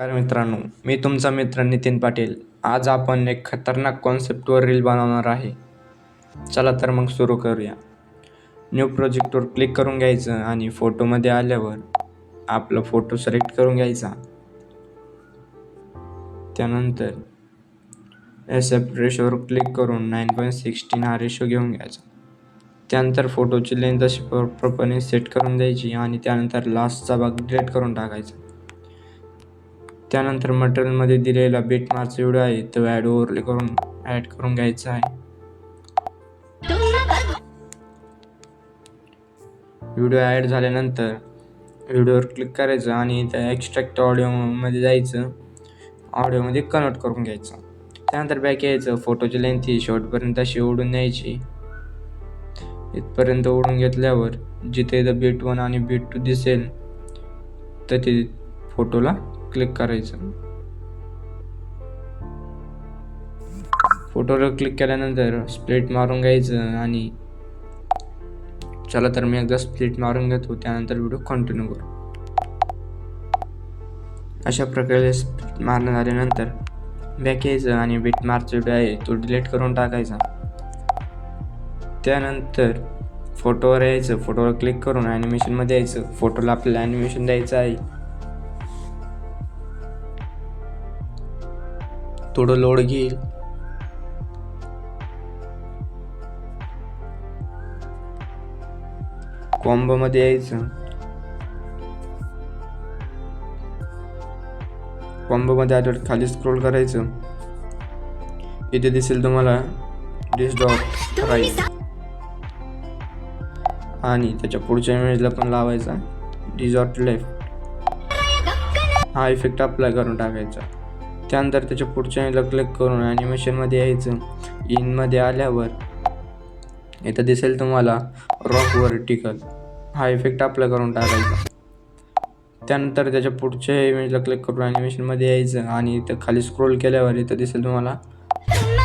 नमस्कार मित्रांनो मी तुमचा मित्र नितीन पाटील. आज आपण एक खतरनाक कॉन्सेप्टवर रील बनवणार आहे. चला तर मग सुरू करूया. न्यू प्रोजेक्टवर क्लिक करून घ्यायचं आणि फोटोमध्ये आल्यावर आपला फोटो सिलेक्ट करून घ्यायचा. त्यानंतर एस एफ रेशोवर क्लिक करून नाईन पॉईंट सिक्स्टीन हा रेशो घेऊन घ्यायचा. त्यानंतर फोटोची लेंथ अशी प्रॉपरपणे सेट करून द्यायची आणि त्यानंतर लास्टचा भाग डिलीट करून टाकायचा. त्यानंतर मटेरियलमध्ये दिलेला बीट मार्च व्हिडिओ आहे तो ॲड ओव्हरले करून ॲड करून घ्यायचा आहे. व्हिडिओ ॲड झाल्यानंतर व्हिडिओवर क्लिक करायचं आणि त्या एक्स्ट्रॅक्ट ऑडिओमध्ये जायचं. ऑडिओमध्ये कन्वर्ट करून घ्यायचं. त्यानंतर बॅक यायचं. फोटोची लेंथ ही शेवटपर्यंत अशी ओढून न्यायची. इथपर्यंत ओढून घेतल्यावर जिथे द बीट वन आणि बीट टू दिसेल तर ते फोटोला क्लिक करायचं. फोटोवर क्लिक केल्यानंतर स्प्लिट मारून घ्यायचं आणि चला तर मी एकदा स्प्लिट मारून घेतो त्यानंतर व्हिडिओ कंटिन्यू करू. अशा प्रकारे स्प्लिट मारणं झाल्यानंतर बॅक यायचं आणि बीट मार्च व्हिडिओ आहे तो डिलीट करून टाकायचा. त्यानंतर फोटोवर यायचं फोटोवर क्लिक करून ॲनिमेशनमध्ये यायचं फोटोला आपल्याला ॲनिमेशन द्यायचं आहे. थोडं लोड घेईल. कॉम्बोमध्ये यायचं. कॉम्बोमध्ये आल्यावर खाली स्क्रोल करायचं. इथे दिसेल तुम्हाला डिस डॉट राईट आणि त्याच्या पुढच्या इमेजला पण लावायचा. डिझॉट लेफ्ट हा इफेक्ट अप्लाय करून टाकायचा. त्यानंतर त्याच्या पुढच्या इमेजला क्लिक करून ॲनिमेशनमध्ये यायचं. इनमध्ये आल्यावर इथं दिसेल तुम्हाला रॉक वर्टिकल हा इफेक्ट अप्लाय करून टाकायचा. त्यानंतर त्याच्या पुढच्या इमेजला क्लिक करून ॲनिमेशनमध्ये यायचं आणि इथं खाली स्क्रोल केल्यावर इथं दिसेल तुम्हाला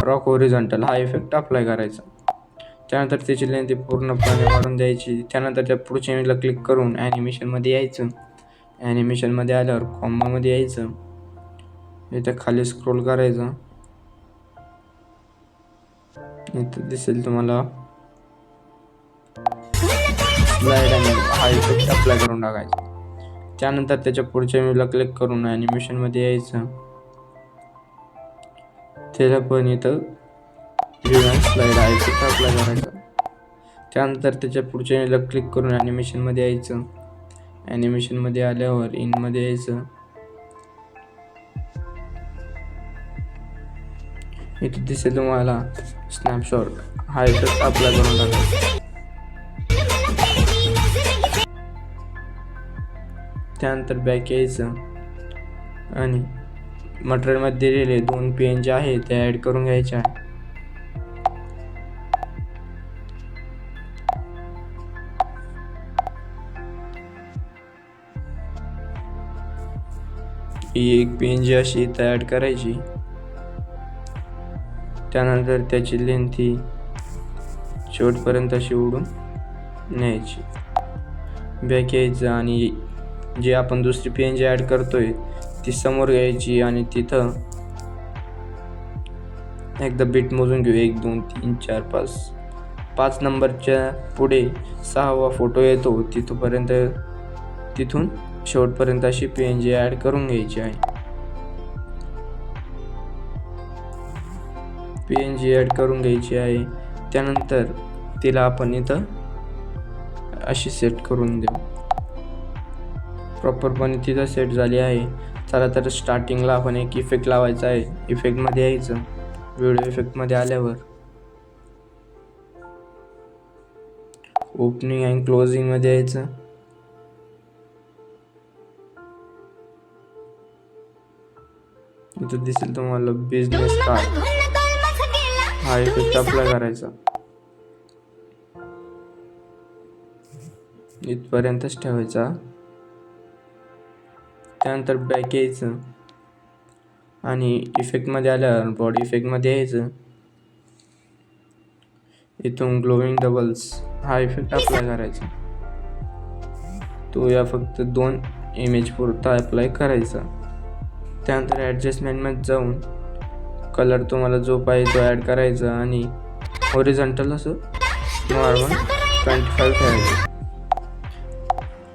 रॉक ओरिझॉन्टल हा इफेक्ट अप्लाय करायचा. त्यानंतर त्याची लेंथ पूर्णपणे वाढून द्यायची. त्यानंतर त्या पुढच्या इमेजला क्लिक करून ॲनिमेशनमध्ये यायचं. ॲनिमेशनमध्ये आल्यावर कॉम्बोमध्ये यायचं. इथं खाली स्क्रोल करायचं. इथं दिसेल तुम्हाला. स्लाइड आणि हा इफेक्ट अप्लाय करून टाकायचा. त्यानंतर त्याच्या पुढच्या इमेजला क्लिक करून ॲनिमेशनमध्ये यायचं. त्याला पण इथं स्लाइड आहे तिथं अप्लाय करायचं. त्यानंतर त्याच्या पुढच्या इमेजला क्लिक करून ॲनिमेशनमध्ये यायचं. ॲनिमेशनमध्ये आल्यावर इनमध्ये यायचं. इथे दिसेल तुम्हाला स्नॅपशॉट हा इफेक्ट अप्लाय करून टाकायचा त्यानंतर बॅक यायचं. आणि मटेरियलमध्ये दिलेले दोन पेन जे आहे ते ॲड करून घ्यायचे आहे ही एक पेन जी अशी इथं ॲड करायची. त्यानंतर त्याची लेंथ ही शेवटपर्यंत अशी उडून न्यायची. बॅक यायचं आणि जे आपण दुसरी पेन जी ॲड करतोय ती समोर घ्यायची आणि तिथं एकदा बीट मोजून घेऊ. एक दोन तीन चार पाच. पाच नंबरच्या पुढे सहावा फोटो येतो. तिथपर्यंत तिथून शेवटपर्यंत अशी पी एन जी ॲड करून घ्यायची आहे. पी एन जी ॲड करून घ्यायची आहे. त्यानंतर तिला आपण इथं अशी सेट करून देऊ. प्रॉपरपणे तिथं सेट झाली आहे. चला तर स्टार्टिंगला आपण एक इफेक्ट लावायचा आहे. इफेक्टमध्ये यायचं. व्हिडिओ इफेक्टमध्ये आल्यावर. ओपनिंग अँड क्लोजिंगमध्ये यायचं. इथं दिसेल तुम्हाला बिझनेस कार्ड हा इफेक्ट अप्लाय करायचा. इथपर्यंतच ठेवायचा. त्यानंतर बॅक यायचं. आणि इफेक्टमध्ये आल्यावर बॉडी इफेक्टमध्ये यायचं. इथून ग्लोविंग डबल्स हा इफेक्ट अप्लाय करायचा. तो या फक्त दोन इमेज पुरता अप्लाय करायचा. त्यानंतर ॲडजस्टमेंटमध्ये जाऊन कलर तुम्हाला जो पाहिजे तो ॲड करायचा आणि ओरिजंटल असं नॉर्मल ट्वेंटी फाईव्ह ठेवायचं.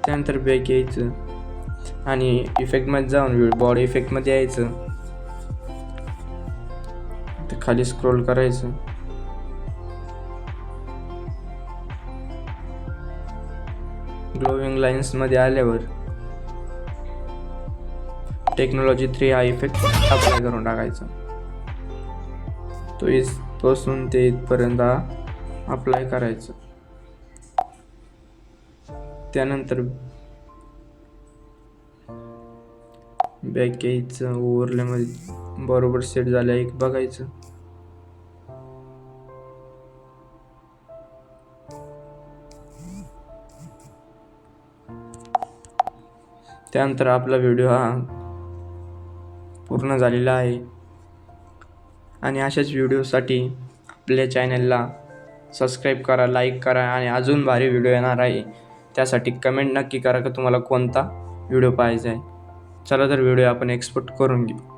त्यानंतर बॅक यायचं आणि इफेक्टमध्ये जाऊन बॉडी इफेक्टमध्ये यायचं. ते खाली स्क्रोल करायचं. ग्लोविंग लाईन्समध्ये आल्यावर टेक्नॉलॉजी थ्री हा इफेक्ट अप्लाय करून टाकायचा. तो इथपासून ते इथपर्यंत अप्लाय करायचं. त्यानंतर बॅकेजचं ओव्हरलेमध्ये बरोबर सेट झालं एक बघायचं. त्यानंतर आपला व्हिडिओ हा पूर्ण झालेला आहे. आणि अशाच व्हिडिओसाठी आपल्या चॅनलला सबस्क्राईब करा लाईक करा आणि अजून भारी व्हिडिओ येणार आहे. त्यासाठी कमेंट नक्की करा की तुम्हाला कोणता व्हिडिओ पाहिजे आहे. चला तर व्हिडिओ आपण एक्सपोर्ट करून घेऊ.